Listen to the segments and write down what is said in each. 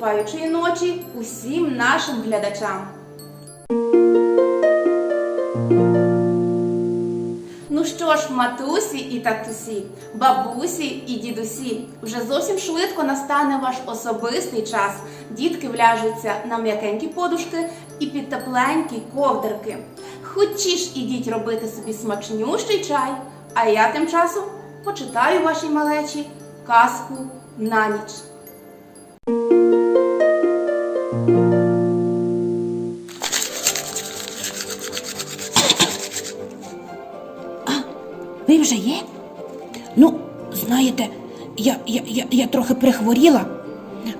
спокиваючої ночі усім нашим глядачам. Ну що ж, матусі і татусі, бабусі і дідусі, вже зовсім швидко настане ваш особистий час. Дітки вляжуться на м'якенькі подушки і під тепленькі ковдерки. Хочі ідіть робити собі смачнющий чай, а я тим часом почитаю вашій малечі казку на ніч. Ви вже є? Ну, знаєте, я, я, я, я трохи прихворіла,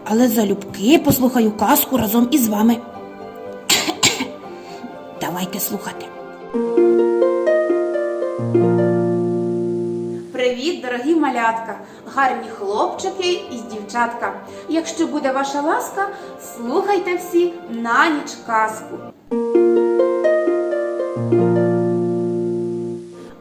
але залюбки послухаю казку разом із вами. Давайте слухати. Привіт, дорогі малятка, гарні хлопчики і дівчатка. Якщо буде ваша ласка, слухайте всі на ніч казку.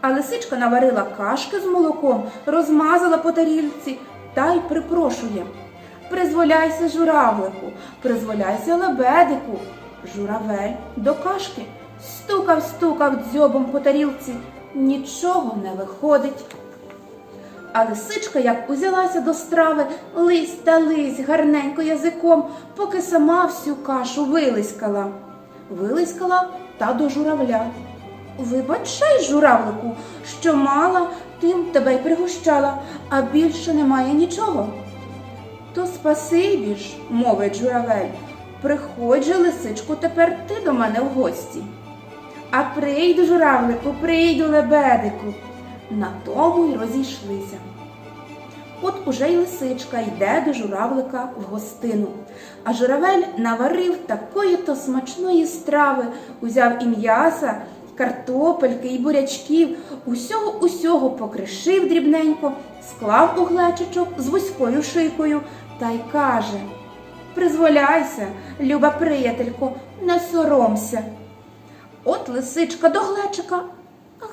А лисичка наварила кашки з молоком, розмазала по тарілці та й припрошує. Призволяйся, журавлику, призволяйся лебедику. Журавель до кашки стукав, стукав дзьобом по тарілці, нічого не виходить. А лисичка, як узялася до страви, лись та лись гарненько язиком, поки сама всю кашу вилискала. Вилискала та до журавля. Вибачай, журавлику, що мала, тим тебе й пригощала, а більше немає нічого. То спасибі ж, мовить журавель, приходь лисичку, тепер ти до мене в гості. А прийду, журавлику, прийду, лебедику. На тому й розійшлися. От уже й лисичка йде до журавлика в гостину. А журавель наварив такої то смачної страви, узяв і м'яса, картопельки, і бурячків, усього усього покришив дрібненько, склав у глечичок з вузькою шийкою та й каже Призволяйся, люба приятелько, не соромся. От лисичка до глечика,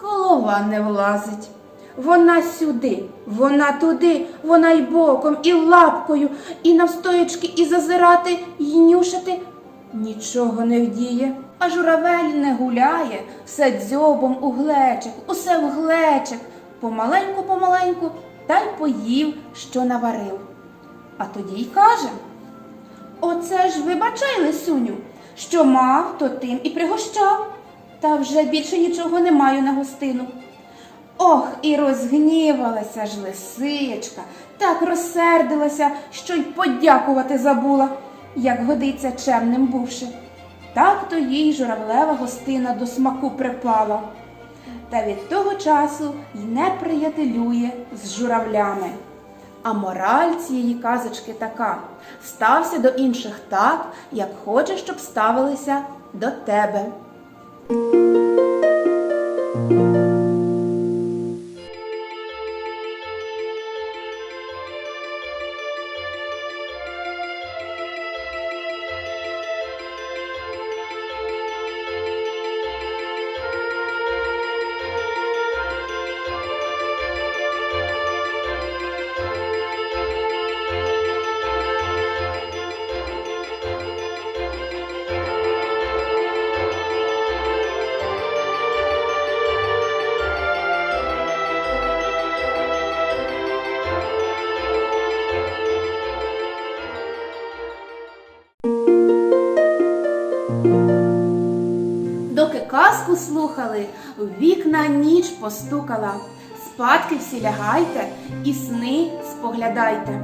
голова не влазить. Вона сюди, вона туди, вона й боком, і лапкою, і навстоячки, і зазирати, і нюшити. Нічого не вдіє. А журавель не гуляє, все дзьобом у глечик, усе в глечик, помаленьку, помаленьку, та й поїв, що наварив. А тоді й каже Оце ж вибачай, лисуню, що мав, то тим і пригощав, та вже більше нічого не маю на гостину. Ох, і розгнівалася ж лисичка, так розсердилася, що й подякувати забула, як годиться чемним бувши. Так то їй журавлева гостина до смаку припала. Та від того часу й не приятелює з журавлями. А мораль цієї казочки така: стався до інших так, як хочеш, щоб ставилися до тебе. Доки казку слухали, в вікна ніч постукала. Спадки всі лягайте і сни споглядайте.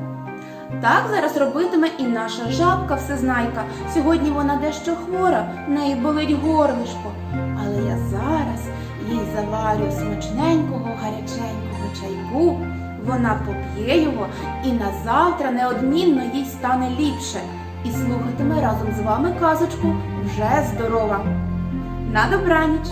Так зараз робитиме і наша жабка всезнайка. Сьогодні вона дещо хвора, в неї болить горлишко. Але я зараз їй заварю смачненького гаряченького чайку. Вона поп'є його і на завтра неодмінно їй стане ліпше. І слухатиме разом з вами казочку вже здорова. На добраніч!